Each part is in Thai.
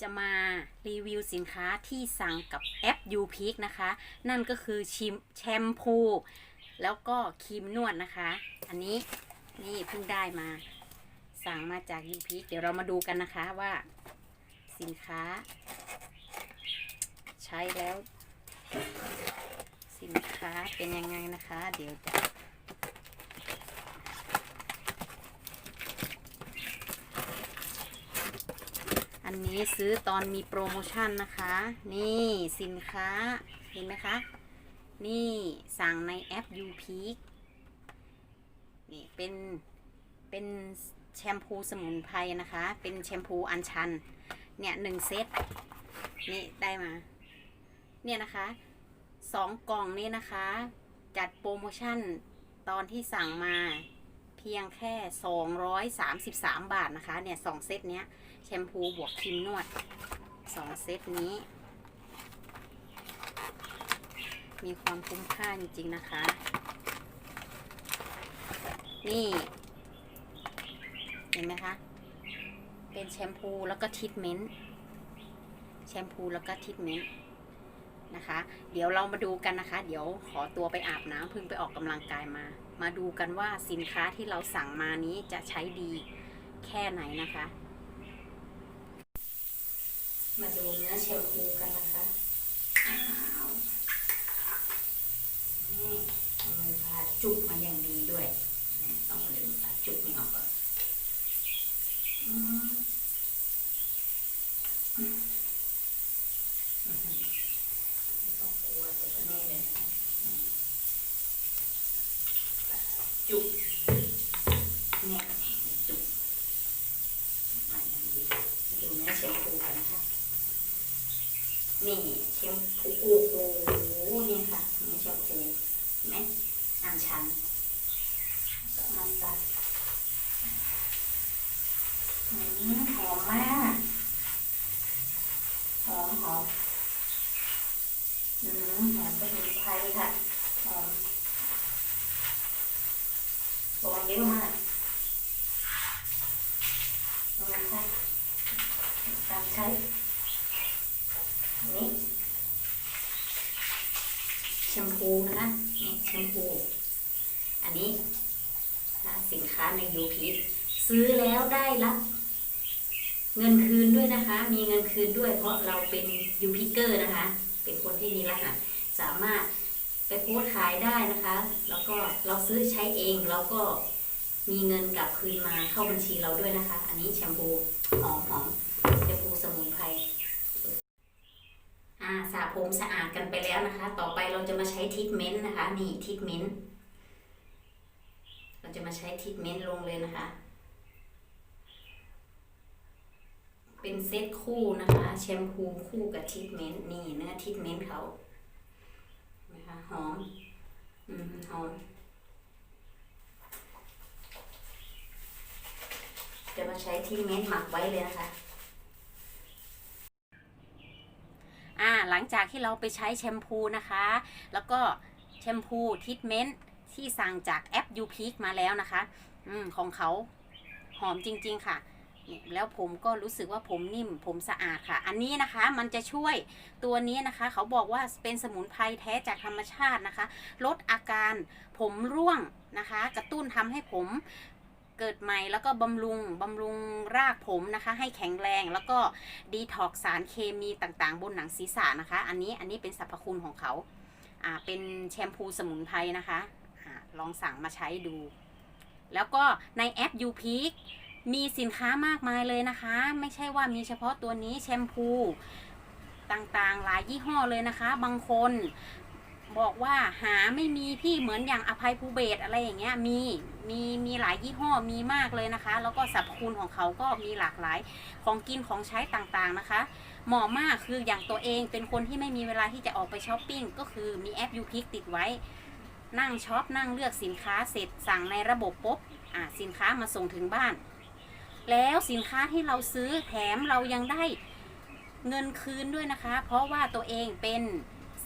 จะมารีวิวสินค้าที่สั่งกับแอป u p i c นะคะ นั่นก็คือชิมแชมพู แล้วก็ครีมนวดนะคะ อันนี้นี่เพิ่งได้มา สั่งมาจาก u p i c เดี๋ยวเรามาดูกันนะคะว่า สินค้า ใช้แล้ว สินค้าเป็นยังไงนะคะ เดี๋ยวจะ อันนี้ซื้อตอนมีโปรโมชั่นนะคะ นี่สินค้าเห็นไหมคะ นี่สั่งในแอป u p e a k นี่เป็นเป็นแชมพูสมุนไพรนะคะ เป็นแชมพูอัญชัน เนี่ยหนึ่งเซต นี่ได้มา เนี่ยนะคะสองกล่องนี้นะคะ จัดโปรโมชั่นตอนที่สั่งมา เพียงแค่ 233 บาทนะคะ เนี่ยสองเซตเนี้ยแชมพูบวกครีมนวดสองเซตนี้ มีความคุ้มค่าจริง ๆ นะคะ นี่ เห็นไหมคะ เป็นแชมพูแล้วก็ทรีทเมนต์ แชมพูแล้วก็ทรีทเมนต์ นะคะ เดี๋ยวเรามาดูกันนะคะ เดี๋ยวขอตัวไปอาบน้ำพิ่งไปออกกำลังกายมา มาดูกันว่าสินค้าที่เราสั่งมานี้จะใช้ดีแค่ไหนนะคะ มาดูเนื้อแชมพูกันนะคะนี่มือพาจุกมาอย่างดีด้วย ต้องเลยมือพาจุกไม่ออกก่อนอมอืมอืมไม่ต้องกลัวจะตัวนี้เลยนะคะอืม จุกเนี่ยจุกดูนื้อแชมพูกันนะคะนี่แชมพูโอ้โหนี่ค่ะนี่แชมพูไหมอันชันก็มาตัดอืมหอมมากหอมหอมหอมสมุนไพรค่ะหอม เยอะมากลองใช้ตามใช้อันนี้แชมพูนะคะนี่แชมพู อันนี้นะคะสินค้าในยูพีซื้อแล้วได้รับเงินคืนด้วยนะคะ มีเงินคืนด้วย เพราะเราเป็นยูพิเกอร์นะคะ เป็นคนที่มีรหัสสามารถไปโพสขายได้นะคะ แล้วก็เราซื้อใช้เองเราก็ มีเงินกลับคืนมาเข้าบัญชีเราด้วยนะคะ อันนี้แชมพูหอมหอมแชมพูสมุนไพรอ่าสระผมสะอาดกันไปแล้วนะคะ ต่อไปเราจะมาใช้ทรีทเมนต์นะคะ นี่ทรีทเมนต์เราจะมาใช้ทรีทเมนต์ลงเลยนะคะ เป็นเซตคู่นะคะแชมพูคู่กับทรีทเมนต์นี่เนื้อทรีทเมนต์เขานะคะหอม อืมหอม จะมาใช้ ทรีเมนต์หมักไว้เลยนะคะอ่าหลังจากที่เราไปใช้แชมพูนะคะ แล้วก็แชมพูทรีทเมนต์ที่สั่งจากแอป u p e a k มาแล้วนะคะอืมของเขาหอมจริง ๆ ค่ะแล้วผมก็รู้สึกว่าผมนิ่มผมสะอาดค่ะ อันนี้นะคะมันจะช่วยตัวนี้นะคะ เขาบอกว่าเป็นสมุนไพรแท้จากธรรมชาตินะคะ ลดอาการผมร่วงนะคะ กระตุ้นทำให้ผม เกิดใหม่แล้วก็บำรุงบำรุงรากผมนะคะ ให้แข็งแรงแล้วก็ดีท็อกสารเคมีต่างๆ บนหนังศีรษะนะคะ อันนี้อันนี้เป็นสรรพคุณของเขาอ่าเป็นแชมพูสมุนไพรนะคะอาลองสั่งมาใช้ดู แล้วก็ในแอป u p e a k มีสินค้ามากมายเลยนะคะ ไม่ใช่ว่ามีเฉพาะตัวนี้แชมพูต่างๆ หลายยี่ห้อเลยนะคะ บางคน บอกว่าหาไม่มีพี่เหมือนอย่างอภัยภูเบศอะไรอย่างเงี้ยมีมีมีหลายยี่ห้อมีมากเลยนะคะ แล้วก็สรรพคุณของเขาก็มีหลากหลายของกินของใช้ต่างๆนะคะ เหมาะมากคืออย่างตัวเองเป็นคนที่ไม่มีเวลาที่จะออกไปช้อปปิ้งก็คือมีแอปยูพิกติดไว้ นั่งช็อปนั่งเลือกสินค้าเสร็จสั่งในระบบปุ๊บอ่าสินค้ามาส่งถึงบ้าน แล้วสินค้าที่เราซื้อแถมเรายังได้เงินคืนด้วยนะคะ เพราะว่าตัวเองเป็น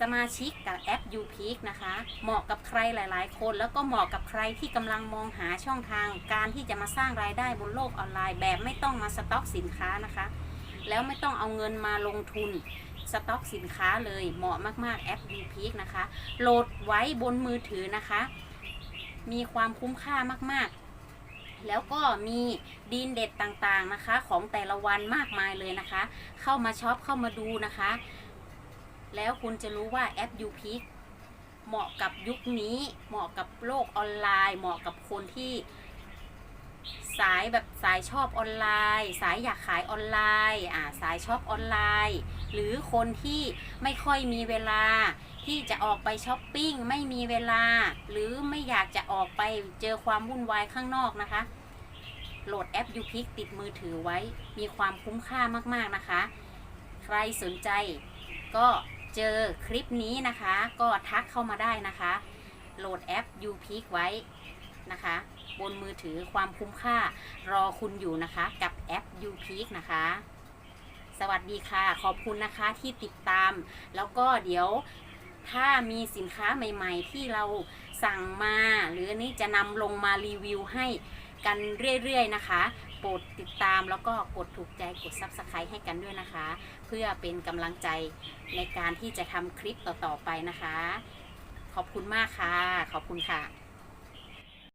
สมาชิกกับแอป u p e a k นะคะ เหมาะกับใครหลาย ๆ คน แล้วก็เหมาะกับใครที่กำลังมองหาช่องทาง การที่จะมาสร้างรายได้บนโลกออนไลน์ แบบไม่ต้องมาสต็อกสินค้านะคะ แล้วไม่ต้องเอาเงินมาลงทุนสต็อกสินค้าเลยเหมาะมาก ๆ แอป u p e a k นะคะ โหลดไว้บนมือถือนะคะ มีความคุ้มค่ามาก ๆแล้วก็มีดีนเด็ดต่างๆนะคะ ของแต่ละวันมากมายเลยนะคะ เข้ามาช็อปเข้ามาดูนะคะ แล้วคุณจะรู้ว่าแอป u p e a k เหมาะกับยุคนี้ เหมาะกับโลกออนไลน์ เหมาะกับคนที่สายแบบสายชอบออนไลน์ สายอยากขายออนไลน์อ่าสายชอบออนไลน์ หรือคนที่ไม่ค่อยมีเวลาที่จะออกไปช้อปปิ้งไม่มีเวลา หรือไม่อยากจะออกไปเจอความวุ่นวายข้างนอกนะคะ โหลดแอป u p i c ติดมือถือไว้มีความคุ้มค่ามากๆนะคะ ใครสนใจก็ เจอคลิปนี้นะคะ ก็ทักเข้ามาได้นะคะ โหลดแอป u p i c ไว้นะคะ บนมือถือความคุ้มค่ารอคุณอยู่นะคะ กับแอป u p i c นะคะ สวัสดีค่ะ ขอบคุณนะคะที่ติดตาม แล้วก็เดี๋ยวถ้ามีสินค้าใหม่ๆ ที่เราสั่งมา หรือนนี้จะนำลงมารีวิวให้กันเรื่อยๆนะคะ โปรดติดตามแล้วก็กดถูกใจกดซับสไครต์ให้กันด้วยนะคะ เพื่อเป็นกำลังใจในการที่จะทำคลิปต่อๆไปนะคะ ขอบคุณมากค่ะ ขอบคุณค่ะ